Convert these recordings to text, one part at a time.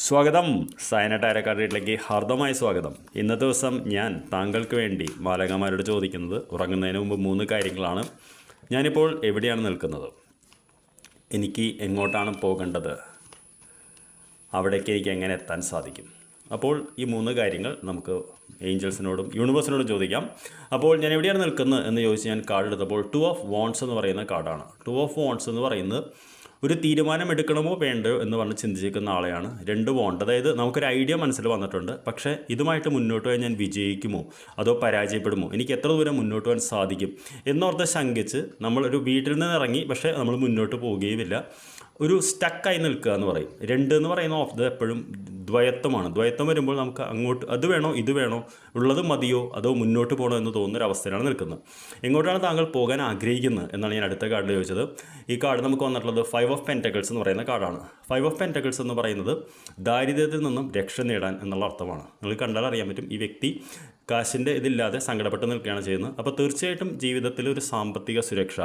സ്വാഗതം. സയന ടയറക്കാട്ടിലേക്ക് ഹാർദമായ സ്വാഗതം. ഇന്നത്തെ ദിവസം ഞാൻ താങ്കൾക്ക് വേണ്ടി ബാലകന്മാരോട് ചോദിക്കുന്നത് ഉറങ്ങുന്നതിന് മുമ്പ് മൂന്ന് കാര്യങ്ങളാണ്. ഞാനിപ്പോൾ എവിടെയാണ് നിൽക്കുന്നത്? എനിക്ക് എങ്ങോട്ടാണ് പോകേണ്ടത്? അവിടേക്ക് എനിക്ക് എങ്ങനെ എത്താൻ സാധിക്കും? അപ്പോൾ ഈ മൂന്ന് കാര്യങ്ങൾ നമുക്ക് ഏഞ്ചൽസിനോടും യൂണിവേഴ്സിനോടും ചോദിക്കാം. അപ്പോൾ ഞാൻ എവിടെയാണ് നിൽക്കുന്നത് എന്ന് ചോദിച്ച് ഞാൻ കാർഡ് എടുത്തപ്പോൾ ടു ഓഫ് വോൺസ് എന്ന് പറയുന്ന കാർഡാണ്. ടു ഓഫ് വോൺസ് എന്ന് പറയുന്നത് ഒരു തീരുമാനം എടുക്കണമോ വേണ്ടയോ എന്ന് പറഞ്ഞ് ചിന്തിച്ചിരിക്കുന്ന ആളെയാണ് രണ്ട് ബോണ്ട് അതായത് നമുക്കൊരു ഐഡിയ മനസ്സിൽ വന്നിട്ടുണ്ട്. പക്ഷേ ഇതുമായിട്ട് മുന്നോട്ട് പോയാൽ ഞാൻ വിജയിക്കുമോ? അതോ പരാജയപ്പെടുമോ? എനിക്ക് എത്ര ദൂരം മുന്നോട്ട് പോകാൻ സാധിക്കും? എന്നോർത്ത് ശങ്കിച്ച് നമ്മളൊരു വീട്ടിൽ നിന്ന് ഇറങ്ങി പക്ഷേ നമ്മൾ മുന്നോട്ട് പോവുകയുമില്ല. ഒരു സ്റ്റക്കായി നിൽക്കുക എന്ന് പറയും. രണ്ട് എന്ന് പറയുന്ന ഓഫ് ദ എപ്പോഴും ദ്വയത്വമാണ്. ദ്വയത്വം വരുമ്പോൾ നമുക്ക് അങ്ങോട്ട് അത് വേണോ ഇത് വേണോ ഉള്ളത് മതിയോ അതോ മുന്നോട്ട് പോകണോ എന്ന് തോന്നുന്ന ഒരു അവസ്ഥയിലാണ് നിൽക്കുന്നത്. എങ്ങോട്ടാണ് താങ്കൾ പോകാൻ ആഗ്രഹിക്കുന്നത് എന്നാണ് ഞാൻ അടുത്ത കാർഡിൽ ചോദിച്ചത്. ഈ കാർഡ് നമുക്ക് വന്നിട്ടുള്ളത് ഫൈവ് ഓഫ് പെന്റക്കിൾസ് എന്ന് പറയുന്ന കാർഡാണ്. ഫൈവ് ഓഫ് പെന്റക്കിൾസ് എന്ന് പറയുന്നത് ദാരിദ്ര്യത്തിൽ നിന്നും രക്ഷ നേടാൻ എന്നുള്ള അർത്ഥമാണ്. നിങ്ങൾ കണ്ടാൽ അറിയാൻ പറ്റും ഈ വ്യക്തി കാശിന്റെ ഇതില്ലാതെ സങ്കടപ്പെട്ട് നിൽക്കുകയാണ് ചെയ്യുന്നത്. അപ്പോൾ തീർച്ചയായിട്ടും ജീവിതത്തിൽ ഒരു സാമ്പത്തിക സുരക്ഷ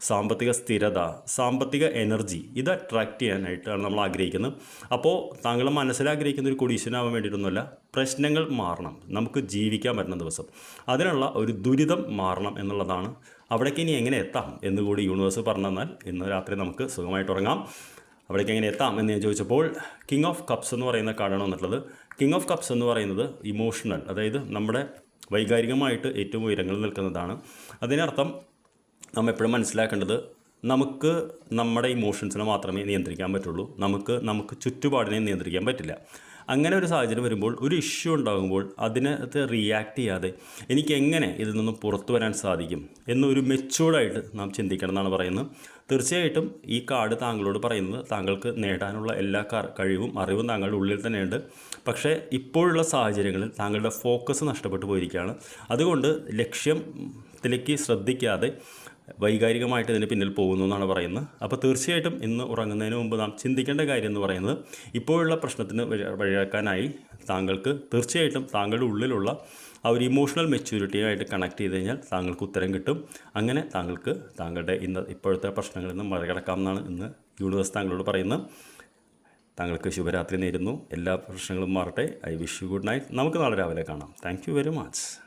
സാമ്പത്തിക സ്ഥിരത സാമ്പത്തിക എനർജി ഇത് അട്രാക്റ്റ് ചെയ്യാനായിട്ടാണ് നമ്മൾ ആഗ്രഹിക്കുന്നത്. അപ്പോൾ താങ്കൾ മനസ്സിലാഗ്രഹിക്കുന്ന ഒരു കൊടീശ്വനാവാൻ വേണ്ടിയിട്ടൊന്നുമല്ല പ്രശ്നങ്ങൾ മാറണം നമുക്ക് ജീവിക്കാൻ പറ്റുന്ന ദിവസം. അതിനുള്ള ഒരു ദുരിതം മാറണം എന്നുള്ളതാണ്. അവിടേക്ക് ഇനി എങ്ങനെ എത്താം എന്നുകൂടി യൂണിവേഴ്സ് പറഞ്ഞു തന്നാൽ ഇന്ന് രാത്രി നമുക്ക് സുഖമായിട്ട് ഉറങ്ങാം. അവിടേക്ക് എങ്ങനെ എത്താം എന്ന് ഞാൻ ചോദിച്ചപ്പോൾ കിങ് ഓഫ് കപ്സ് എന്ന് പറയുന്ന കാർഡാണ് വന്നിട്ടുള്ളത്. കിങ് ഓഫ് കപ്സ് എന്ന് പറയുന്നത് ഇമോഷണൽ അതായത് നമ്മുടെ വൈകാരികമായിട്ട് ഏറ്റവും ഉയരങ്ങളിൽ നിൽക്കുന്നതാണ്. അതിനർത്ഥം നമ്മൾ എപ്പോഴും മനസ്സിലാക്കേണ്ടത് നമുക്ക് നമ്മുടെ ഇമോഷൻസിനെ മാത്രമേ നിയന്ത്രിക്കാൻ പറ്റുള്ളൂ. നമുക്ക് നമുക്ക് ചുറ്റുപാടിനെ നിയന്ത്രിക്കാൻ പറ്റില്ല. അങ്ങനെ ഒരു സാഹചര്യം വരുമ്പോൾ ഒരു ഇഷ്യൂ ഉണ്ടാകുമ്പോൾ അതിനകത്ത് റിയാക്ട് ചെയ്യാതെ എനിക്ക് എങ്ങനെ ഇതിൽ നിന്നും പുറത്തു വരാൻ സാധിക്കും എന്നൊരു മെച്ചൂർഡായിട്ട് നാം ചിന്തിക്കണം എന്നാണ് പറയുന്നത്. തീർച്ചയായിട്ടും ഈ കാർഡ് താങ്കളോട് പറയുന്നത് താങ്കൾക്ക് നേടാനുള്ള എല്ലാ കഴിവും അറിവും താങ്കളുടെ ഉള്ളിൽ തന്നെയുണ്ട്. പക്ഷേ ഇപ്പോഴുള്ള സാഹചര്യങ്ങളിൽ താങ്കളുടെ ഫോക്കസ് നഷ്ടപ്പെട്ടു പോയിരിക്കുകയാണ്. അതുകൊണ്ട് ലക്ഷ്യത്തിലേക്ക് ശ്രദ്ധിക്കാതെ വൈകാരികമായിട്ട് ഇതിന് പിന്നിൽ പോകുന്നു എന്നാണ് പറയുന്നത്. അപ്പോൾ തീർച്ചയായിട്ടും ഇന്ന് ഉറങ്ങുന്നതിന് മുമ്പ് നാം ചിന്തിക്കേണ്ട കാര്യം എന്ന് പറയുന്നത് ഇപ്പോഴുള്ള പ്രശ്നത്തിന് വഴി- വഴിയാക്കാനായി താങ്കൾക്ക് തീർച്ചയായിട്ടും താങ്കളുടെ ഉള്ളിലുള്ള ആ ഒരു ഇമോഷണൽ മെച്യൂരിറ്റിയായിട്ട് കണക്ട് ചെയ്ത് കഴിഞ്ഞാൽ താങ്കൾക്ക് ഉത്തരം കിട്ടും. അങ്ങനെ താങ്കൾക്ക് താങ്കളുടെ ഇന്ന് ഇപ്പോഴത്തെ പ്രശ്നങ്ങളിൽ നിന്ന് മറികടക്കാം എന്നാണ് ഇന്ന് യൂണിവേഴ്സ് താങ്കളോട് പറയുന്നത്. താങ്കൾക്ക് ശുഭരാത്രി നേരുന്നു. എല്ലാ പ്രശ്നങ്ങളും മാറട്ടെ. I wish you good night നമുക്ക് നാളെ രാവിലെ കാണാം. Thank very much